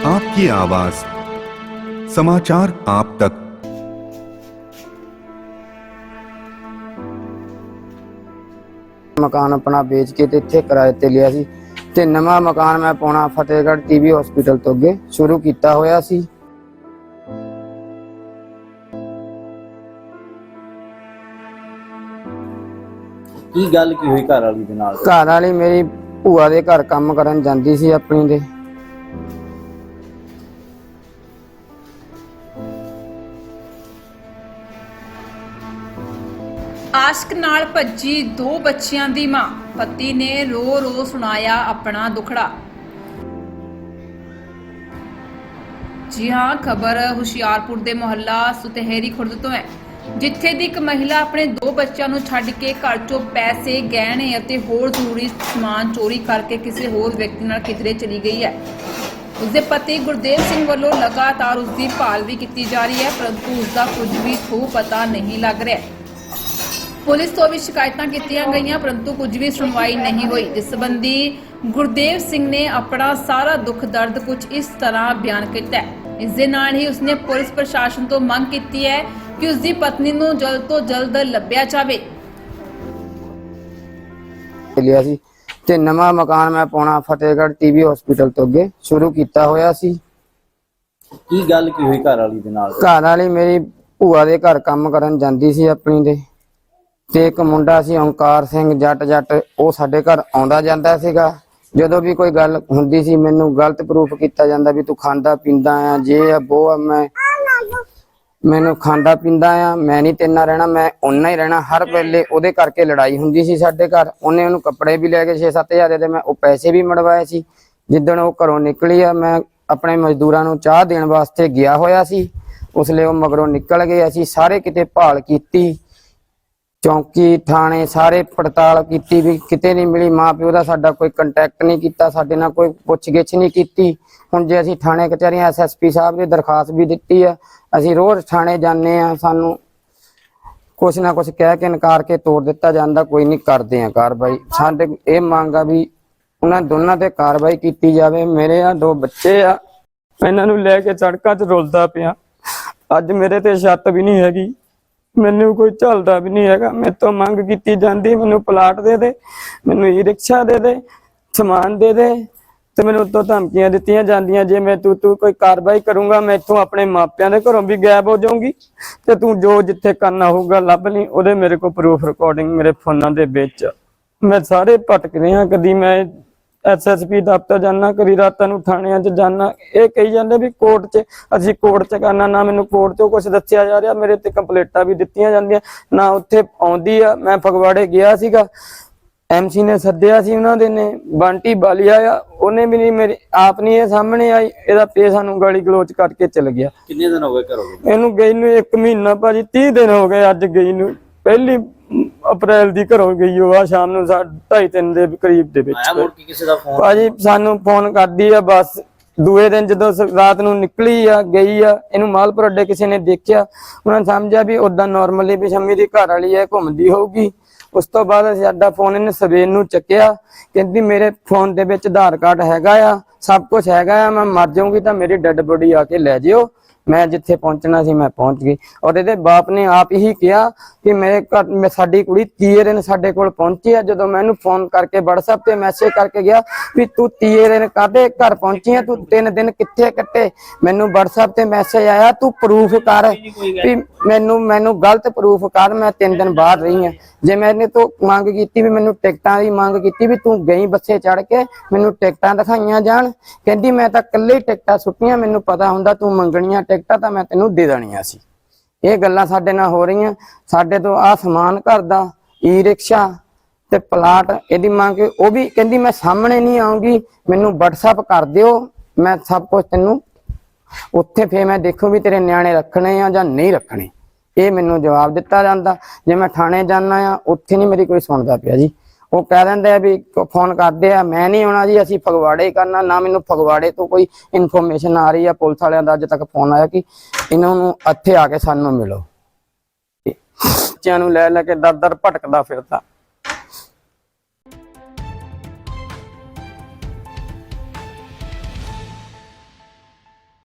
आपकी आवाज समाचार आप तक ਮਕਾਨ ਆਪਣਾ ਵੇਚ ਕੇ ਤੇ ਇੱਥੇ ਕਿਰਾਏ ਤੇ ਲਿਆ ਸੀ ਤੇ ਨਵਾਂ ਮਕਾਨ ਮੈਂ ਪਾਉਣਾ ਫਤਿਹਗੜ੍ਹ ਟੀਵੀ ਹਸਪੀਟਲ ਤੋਂ ਅੱਗੇ ਸ਼ੁਰੂ ਕੀਤਾ ਹੋਇਆ ਸੀ ਕੀ ਗੱਲ ਕੀ ਹੋਈ ਘਰ ਵਾਲੀ ਦੇ ਨਾਲ ਘਰ ਵਾਲੀ ਮੇਰੀ ਭੂਆ ਦੇ ਘਰ ਕੰਮ ਕਰਨ ਜਾਂਦੀ ਸੀ ਆਪਣੀ ਦੇ ਆਸ਼ਕ ਨਾਲ ਭੱਜੀ ਦੋ ਬੱਚਿਆਂ ਦੀ ਮਾਂ। ਪਤੀ ਨੇ ਰੋ ਰੋ ਸੁਣਾਇਆ ਆਪਣਾ ਦੁਖੜਾ। ਜੀ ਹਾਂ, ਖਬਰ ਹੁਸ਼ਿਆਰਪੁਰ ਦੇ ਮੁਹੱਲਾ ਸੁਤਹਿਰੀ ਖੁਰਦ ਤੋਂ ਹੈ, ਜਿੱਥੇ ਦੀ ਇੱਕ ਮਹਿਲਾ ਆਪਣੇ ਦੋ ਬੱਚਿਆਂ ਨੂੰ ਛੱਡ ਕੇ ਘਰ ਚੋਂ ਪੈਸੇ, ਗਹਿਣੇ ਅਤੇ ਹੋਰ ਜ਼ਰੂਰੀ ਸਮਾਨ ਚੋਰੀ ਕਰਕੇ ਕਿਸੇ ਹੋਰ ਵਿਅਕਤੀ ਨਾਲ ਕਿਧਰੇ ਚਲੀ ਗਈ ਹੈ। ਉਸਦੇ ਪਤੀ ਗੁਰਦੇਵ ਸਿੰਘ ਵੱਲੋਂ ਲਗਾਤਾਰ ਉਸਦੀ ਭਾਲ ਵੀ ਕੀਤੀ ਜਾ ਰਹੀ ਹੈ, ਪਰੰਤੂ ਉਸਦਾ ਕੁਝ ਵੀ ਥੂ ਪਤਾ ਨਹੀਂ ਲੱਗ ਰਿਹਾ। ਪੁਲਿਸ ਤੋਂ ਵੀ ਸ਼ਿਕਾਇਤਾਂ ਕੀਤੀਆਂ ਗਈਆਂ ਪਰੰਤੂ ਕੁਝ ਵੀ ਸੁਣਵਾਈ ਨਹੀਂ ਹੋਈ। ਜਿਸ ਸੰਬੰਧੀ ਗੁਰਦੇਵ ਸਿੰਘ ਨੇ ਆਪਣਾ ਸਾਰਾ ਦੁੱਖ ਦਰਦ ਕੁਝ ਇਸ ਤਰ੍ਹਾਂ ਬਿਆਨ ਕੀਤਾ ਹੈ। ਇਸ ਦੇ ਨਾਲ ਹੀ ਉਸਨੇ ਪੁਲਿਸ ਪ੍ਰਸ਼ਾਸਨ ਤੋਂ ਮੰਗ ਕੀਤੀ ਹੈ ਕਿ ਉਸਦੀ ਪਤਨੀ ਨੂੰ ਜਲਦ ਤੋਂ ਜਲਦ ਲੱਭਿਆ ਜਾਵੇ। ਲਿਆ ਸੀ ਤੇ ਨਵਾਂ ਮਕਾਨ ਮੈਂ ਪਾਉਣਾ ਫਤਿਹਗੜ੍ਹ ਟੀਵੀ ਹਸਪੀਟਲ ਤੋਂ ਅੱਗੇ ਸ਼ੁਰੂ ਕੀਤਾ ਹੋਇਆ ਸੀ। ਕੀ ਗੱਲ ਕੀ ਹੋਈ ਘਰ ਵਾਲੀ ਦੇ ਨਾਲ? ਘਰ ਵਾਲੀ ਮੇਰੀ ਭੂਆ ਦੇ ਘਰ ਕੰਮ ਕਰਨ ਜਾਂਦੀ ਸੀ ਆਪਣੀ ਦੇ। ਤੇ ਇੱਕ ਮੁੰਡਾ ਸੀ ਓਂਕਾਰ ਸਿੰਘ ਜੱਟ ਜੱਟ, ਉਹ ਸਾਡੇ ਘਰ ਆਉਂਦਾ ਜਾਂਦਾ ਸੀਗਾ। ਜਦੋਂ ਵੀ ਕੋਈ ਗੱਲ ਹੁੰਦੀ ਸੀ, ਮੈਨੂੰ ਗਲਤ ਪ੍ਰੂਫ ਕੀਤਾ ਜਾਂਦਾ ਵੀ ਤੂੰ ਖਾਂਦਾ ਪੀਂਦਾ ਆ, ਜੇ ਆ, ਬੋ ਆ, ਮੈਂ ਮੈਨੂੰ ਖਾਂਦਾ ਪੀਂਦਾ ਆ, ਮੈਂ ਨਹੀਂ ਤੇਨਾਂ ਰਹਿਣਾ, ਮੈਂ ਓਨਾ ਹੀ ਰਹਿਣਾ। ਹਰ ਵੇਲੇ ਉਹਦੇ ਕਰਕੇ ਲੜਾਈ ਹੁੰਦੀ ਸੀ ਸਾਡੇ ਘਰ। ਉਹਨੇ ਉਹਨੂੰ ਕੱਪੜੇ ਵੀ ਲੈ ਕੇ 6-7000 ਦੇ ਮੈਂ ਉਹ ਪੈਸੇ ਵੀ ਮੜਵਾਏ ਸੀ। ਜਿੱਦਣ ਉਹ ਘਰੋਂ ਨਿਕਲੀ ਆ, ਮੈਂ ਆਪਣੇ ਮਜ਼ਦੂਰਾਂ ਨੂੰ ਚਾਹ ਦੇਣ ਵਾਸਤੇ ਗਿਆ ਹੋਇਆ ਸੀ। ਉਸ ਲਈ ਉਹ ਮਗਰੋਂ ਨਿਕਲ ਗਏ, ਅਸੀਂ ਸਾਰੇ ਕਿਤੇ ਭਾਲ ਕੀਤੀ। ਚੌਂਕੀ, ਥਾਣੇ ਸਾਰੇ ਪੜਤਾਲ ਕੀਤੀ ਵੀ ਕਿਤੇ ਨਹੀਂ ਮਿਲੀ। ਮਾਂ ਪਿਓ ਦਾ ਸਾਡਾ ਕੋਈ ਕੰਟੈਕਟ ਨਹੀਂ ਕੀਤਾ, ਸਾਡੇ ਨਾਲ ਕੋਈ ਪੁੱਛਗਿੱਛ ਨਹੀਂ ਕੀਤੀ। ਹੁਣ ਜੇ ਅਸੀਂ ਥਾਣੇ ਕਚਹਿਰੀਆਂ ਐਸਐਸਪੀ ਸਾਹਿਬ ਦੇ ਦਰਖਾਸਤ ਵੀ ਦਿੱਤੀ ਆ ਅਸੀਂ ਰੋਜ਼ ਥਾਣੇ ਜਾਂਦੇ ਆ ਸਾਨੂੰ ਕੁਛ ਨਾ ਕੁਛ ਕਹਿ ਕੇ ਇਨਕਾਰ ਕੇ ਤੋੜ ਦਿੱਤਾ ਜਾਂਦਾ, ਕੋਈ ਨਹੀਂ ਕਰਦੇ ਆ ਕਾਰਵਾਈ। ਸਾਡੇ ਇਹ ਮੰਗ ਆ ਵੀ ਉਹਨਾਂ ਦੋਨਾਂ ਤੇ ਕਾਰਵਾਈ ਕੀਤੀ ਜਾਵੇ। ਮੇਰੇ ਆ ਦੋ ਬੱਚੇ ਆ ਇਹਨਾਂ ਨੂੰ ਲੈ ਕੇ ਸੜਕਾਂ 'ਚ ਰੁਲਦਾ ਪਿਆ। ਅੱਜ ਮੇਰੇ ਤੇ ਛੱਤ ਵੀ ਨਹੀਂ ਹੈਗੀ। ਮੈਨੂੰ ਕੋਈ ਝੱਲਦਾ ਵੀ ਨਹੀਂ ਹੈਗਾ। ਮੇਰੇ ਤੋਂ ਮੰਗ ਕੀਤੀ ਜਾਂਦੀ ਮੈਨੂੰ ਪਲਾਟ ਦੇ ਦੇ, ਮੈਨੂੰ ਈ ਰਿਕਸ਼ਾ ਦੇ ਦੇ, ਸਮਾਨ ਦੇ ਦੇ ਤੇ ਮੈਨੂੰ ਉੱਤੋਂ ਧਮਕੀਆਂ ਦਿੱਤੀਆਂ ਜਾਂਦੀਆਂ। ਜੇ ਮੈਂ ਤੂੰ ਤੂੰ ਕੋਈ ਕਾਰਵਾਈ ਕਰੂੰਗਾ, ਮੈਂ ਇੱਥੋਂ ਆਪਣੇ ਮਾਪਿਆਂ ਦੇ ਘਰੋਂ ਵੀ ਗਾਇਬ ਹੋ ਜਾਊਂਗੀ ਤੇ ਤੂੰ ਜੋ ਜਿੱਥੇ ਕਰਨਾ ਹੋਊਗਾ ਲੱਭ ਲਈ। ਉਹਦੇ ਮੇਰੇ ਕੋਲ ਪ੍ਰੂਫ ਰਿਕਾਰਡਿੰਗ ਮੇਰੇ ਫੋਨਾਂ ਦੇ ਵਿੱਚ। ਮੈਂ ਸਾਰੇ ਭਟਕ ਰਿਹਾ। ਕਦੀ ਮੈਂ ਐਸਐਸਪੀ ਦਫ਼ਤਰ ਜਾਣਾ ਕਦੀ ਰਾਤਾਂ ਨੂੰ ਥਾਣਿਆਂ 'ਚ ਜਾਣਾ ਇਹ ਕਹੀ ਜਾਂਦੇ ਵੀ ਕੋਰਟ 'ਚ ਅਸੀਂ ਕੋਰਟ 'ਚ ਕਰਨਾ ਨਾ ਮੈਨੂੰ ਕੋਰਟ 'ਚੋਂ ਕੁਝ ਦੱਸਿਆ ਜਾ ਰਿਹਾ ਮੇਰੇ ਤੇ ਕੰਪਲੇਂਟਾਂ ਵੀ ਦਿੱਤੀਆਂ ਜਾਂਦੀਆਂ ਨਾ ਉੱਥੇ ਆਉਂਦੀ ਆ। ਮੈਂ ਫਗਵਾੜੇ ਗਿਆ ਸੀਗਾ ਐਮਸੀ ਨੇ ਸੱਦਿਆ ਸੀ ਉਹਨਾਂ ਦੇ ਨੇ ਬੰਟੀ ਬਾਲੀਆ ਆ ਉਹਨੇ ਵੀ ਨਹੀਂ ਮੇਰੀ ਆਪ ਨਹੀਂ ਇਹ ਸਾਹਮਣੇ ਆਈ ਇਹਦਾ ਪੇ ਸਾਨੂੰ ਗਾਲੀ ਗਲੋਚ ਕਰਕੇ ਚਲ ਗਿਆ। ਕਿੰਨੇ ਦਿਨ ਹੋ ਗਏ ਘਰੋਂ? ਇਹਨੂੰ ਗਈ ਨੂੰ 1 ਮਹੀਨਾ ਭਾਜੀ 30 ਦਿਨ ਹੋ ਗਏ ਅੱਜ ਗਈ ਨੂੰ ਪਹਿਲੀ ਅਪ੍ਰੈਲ ਦੀ ਘਰੋਂ ਗਈ ਉਹ ਆ ਸ਼ਾਮ ਨੂੰ 2:30 3 ਦੇ ਕਰੀਬ ਦੇ ਵਿੱਚ। ਆਇਆ ਮੁੜ ਕੇ ਕਿਸੇ ਦਾ ਫੋਨ ਭਾਜੀ ਸਾਨੂੰ ਫੋਨ ਕਰਦੀ ਆ ਬਸ ਦੂਏ ਦਿਨ ਜਦੋਂ ਰਾਤ ਨੂੰ ਨਿਕਲੀ ਆ ਗਈ ਆ ਇਹਨੂੰ ਮਾਲਪੁਰ ਅੱਡੇ ਕਿਸੇ ਨੇ ਦੇਖਿਆ ਉਹਨਾਂ ਸਮਝਿਆ ਵੀ ਉਦਾਂ ਨਾਰਮਲੀ ਵੀ ਸ਼ੰਮੀ ਦੀ ਘਰ ਵਾਲੀ ਹੈ ਘੁੰਮਦੀ ਹੋਊਗੀ। ਉਸ ਤੋਂ ਬਾਅਦ ਸਾਡਾ ਫੋਨ ਇਹਨੇ ਸਵੇਰ ਨੂੰ ਚੱਕਿਆ ਕਹਿੰਦੀ ਮੇਰੇ ਫੋਨ ਦੇ ਵਿੱਚ ਆਧਾਰ ਕਾਰਡ ਹੈਗਾ ਆ ਸਭ ਕੁਝ ਹੈਗਾ ਆ ਮੈਂ ਮਰ ਜਾਊਂਗੀ ਤਾਂ ਮੇਰੀ ਡੈੱਡ ਬੋਡੀ ਆ ਕੇ ਲੈ ਜਿਓ। ਮੈਂ ਜਿੱਥੇ ਪਹੁੰਚਣਾ ਸੀ ਮੈਂ ਪਹੁੰਚ ਗਈ। ਔਰ ਇਹਦੇ ਬਾਪ ਨੇ ਆਪ ਹੀ ਕਿਹਾ ਕਿ ਮੇਰੇ ਘਰ ਮੈਂ ਸਾਡੀ ਕੁੜੀ ਤੀਏ ਦਿਨ ਸਾਡੇ ਕੋਲ ਪਹੁੰਚੀ ਆ। ਜਦੋਂ ਮੈਂ ਇਹਨੂੰ ਫੋਨ ਕਰਕੇ WhatsApp ਤੇ ਮੈਸੇਜ ਕਰਕੇ ਗਿਆ ਵੀ ਤੂੰ ਤੀਏ ਦਿਨ ਕਾਹਦੇ ਘਰ ਪਹੁੰਚੀ ਆ? ਤੂੰ ਤਿੰਨ ਦਿਨ ਕਿੱਥੇ ਕੱਟੇ? ਮੈਨੂੰ WhatsApp ਤੇ ਮੈਸੇਜ ਆਇਆ ਤੂੰ ਪ੍ਰੂਫ ਕਰ ਵੀ ਮੈਨੂੰ ਮੈਨੂੰ ਗਲਤ ਪ੍ਰੂਫ ਕਰ ਮੈਂ ਤਿੰਨ ਦਿਨ ਬਾਹਰ ਰਹੀ ਆ। ਜੇ ਮੈਨੇ ਤੋਂ ਮੰਗ ਕੀਤੀ ਵੀ ਮੈਨੂੰ ਟਿਕਟਾਂ ਦੀ ਮੰਗ ਕੀਤੀ ਵੀ ਤੂੰ ਗਈ ਬੱਸੇ ਚੜ ਕੇ ਮੈਨੂੰ ਟਿਕਟਾਂ ਦਿਖਾਈਆਂ ਜਾਣ। ਕਹਿੰਦੀ ਮੈਂ ਤਾਂ ਇਕੱਲੇ ਟਿਕਟਾਂ ਸੁੱਟੀਆਂ ਮੈਨੂੰ ਪਤਾ ਹੁੰਦਾ ਤੂੰ ਮੰਗਣੀਆਂ ਟਿਕਟਾਂ ਤਾਂ ਮੈਂ ਤੈਨੂੰ ਦੇ ਦੇਣੀਆਂ ਸੀ। ਇਹ ਗੱਲਾਂ ਸਾਡੇ ਨਾਲ ਹੋ ਰਹੀਆਂ। ਸਾਡੇ ਤੋਂ ਆ ਸਮਾਨ ਘਰ ਦਾ ਈ ਰਿਕਸ਼ਾ ਤੇ ਪਲਾਟ, ਇਹਦੀ ਮੰਗ, ਉਹ ਵੀ ਕਹਿੰਦੀ ਮੈਂ ਸਾਹਮਣੇ ਨਹੀਂ ਆਉਂਗੀ, ਮੈਨੂੰ WhatsApp ਕਰ ਦਿਓ, ਮੈਂ ਸਭ ਕੁਝ ਤੈਨੂੰ ਉੱਥੇ ਫੇਰ ਮੈਂ ਦੇਖੂ ਵੀ ਤੇਰੇ ਨਿਆਣੇ ਰੱਖਣੇ ਆ ਜਾਂ ਨਹੀਂ ਰੱਖਣੇ। ਇਹ ਮੈਨੂੰ ਜਵਾਬ ਦਿੱਤਾ ਜਾਂਦਾ। ਜੇ ਮੈਂ ਥਾਣੇ ਜਾਣਾ ਆ, ਉੱਥੇ ਨਹੀਂ ਮੇਰੀ ਕੋਈ ਸੁਣਦਾ ਪਿਆ ਜੀ। ਉਹ ਕਹਿ ਦਿੰਦੇ ਆ ਵੀ ਫੋਨ ਕਰਦੇ ਆ, ਮੈਂ ਨਹੀਂ ਆਉਣਾ ਜੀ, ਅਸੀਂ ਫਗਵਾੜੇ ਕਰਨਾ, ਨਾ ਮੈਨੂੰ ਫਗਵਾੜੇ ਤੋਂ ਕੋਈ ਇਨਫੋਰਮੇਸ਼ਨ ਆ ਰਹੀ ਆ, ਪੁਲਿਸ ਵਾਲਿਆਂ ਦਾ ਅੱਜ ਤੱਕ ਫੋਨ ਆਇਆ ਕਿ ਇਹਨਾਂ ਨੂੰ ਇੱਥੇ ਆ ਕੇ ਸਾਨੂੰ ਮਿਲੋ। ਬੱਚਿਆਂ ਨੂੰ ਲੈ ਲੈ ਕੇ ਦਰ ਦਰ ਭਟਕਦਾ ਫਿਰਦਾ।